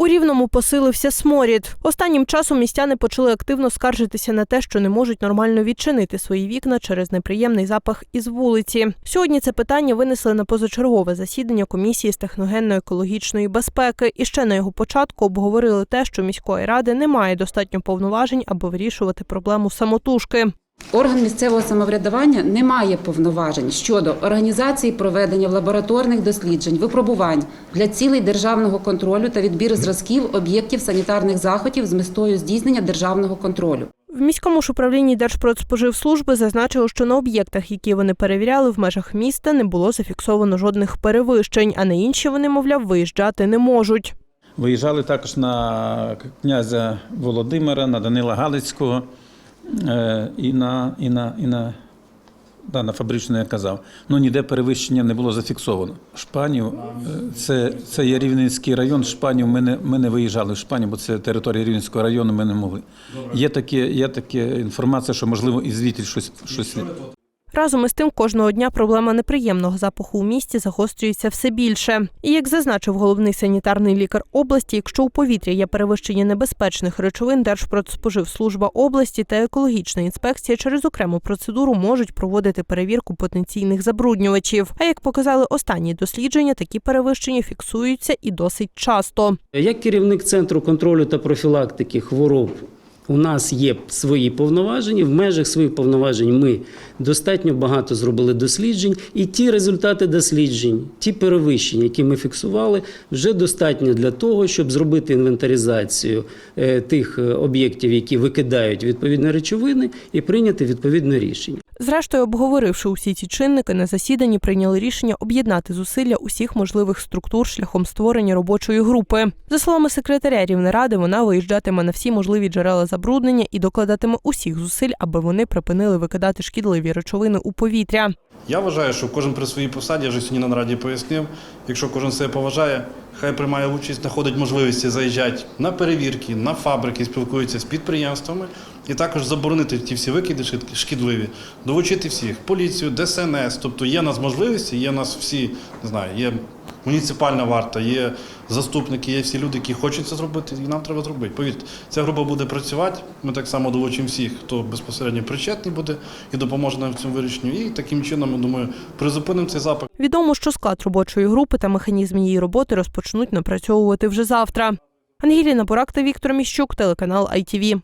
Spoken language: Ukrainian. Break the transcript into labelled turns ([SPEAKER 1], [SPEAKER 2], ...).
[SPEAKER 1] У Рівному посилився сморід. Останнім часом містяни почали активно скаржитися на те, що не можуть нормально відчинити свої вікна через неприємний запах із вулиці. Сьогодні це питання винесли на позачергове засідання комісії з техногенно-екологічної безпеки. І ще на його початку обговорили те, що міської ради немає достатньо повноважень, аби вирішувати проблему самотужки.
[SPEAKER 2] Орган місцевого самоврядування не має повноважень щодо організації проведення лабораторних досліджень, випробувань для цілей державного контролю та відбіру зразків об'єктів санітарних заходів з метою здійснення державного контролю.
[SPEAKER 1] В міському ж управлінні Держпродспоживслужби зазначили, що на об'єктах, які вони перевіряли в межах міста, не було зафіксовано жодних перевищень, а на інші вони, мовляв, виїжджати не можуть.
[SPEAKER 3] Виїжджали також на князя Володимира, на Данила Галицького і на, і на, і на, да, на фабричну я казав. Ну ніде перевищення не було зафіксовано. Шпанів, е, це, це є Рівненський район. Шпанів ми не, ми не виїжджали в Шпанів, бо це територія Рівненського району, ми не могли. Є таке, є таке інформація, що можливо і звідти щось, щось
[SPEAKER 1] Разом із тим, кожного дня проблема неприємного запаху у місті загострюється все більше. І як зазначив головний санітарний лікар області, якщо у повітрі є перевищення небезпечних речовин, Держпродспоживслужба області та екологічна інспекція через окрему процедуру можуть проводити перевірку потенційних забруднювачів. А як показали останні дослідження, такі перевищення фіксуються і досить часто.
[SPEAKER 4] Як керівник центру контролю та профілактики хвороб, у нас є свої повноваження. В межах своїх повноважень ми достатньо багато зробили досліджень, і ті результати досліджень, ті перевищення, які ми фіксували, вже достатньо для того, щоб зробити інвентаризацію е, тих е, об'єктів, які викидають відповідні речовини, і прийняти відповідне рішення.
[SPEAKER 1] Зрештою, обговоривши усі ці чинники, на засіданні прийняли рішення об'єднати зусилля усіх можливих структур шляхом створення робочої групи. За словами секретаря Рівнеради, вона виїжджатиме на всі можливі джерела забруднення і докладатиме усіх зусиль, аби вони припинили викидати шкідливі речовини у повітря.
[SPEAKER 5] Я вважаю, що кожен при своїй посаді, я вже сьогодні на нараді пояснив, якщо кожен себе поважає, хай приймає участь, знаходить можливості заїжджати на перевірки, на фабрики, спілкується з підприємствами і також заборонити ті всі викиди шкід- шкідливі, долучити всіх, поліцію, ДСНС. Тобто є нас можливості, є нас всі, не знаю, є муніципальна варта, є заступники, є всі люди, які хочуть це зробити, і нам треба зробити. Повірте, ця група буде працювати. Ми так само долучимо всіх, хто безпосередньо причетний буде і допоможе нам в цьому вирішенню. І таким чином, я думаю, призупинимо цей запах.
[SPEAKER 1] Відомо, що склад робочої групи та механізм її роботи розпочнуть напрацьовувати вже завтра. Ангеліна Бурак та Віктор Міщук, телеканал ITV.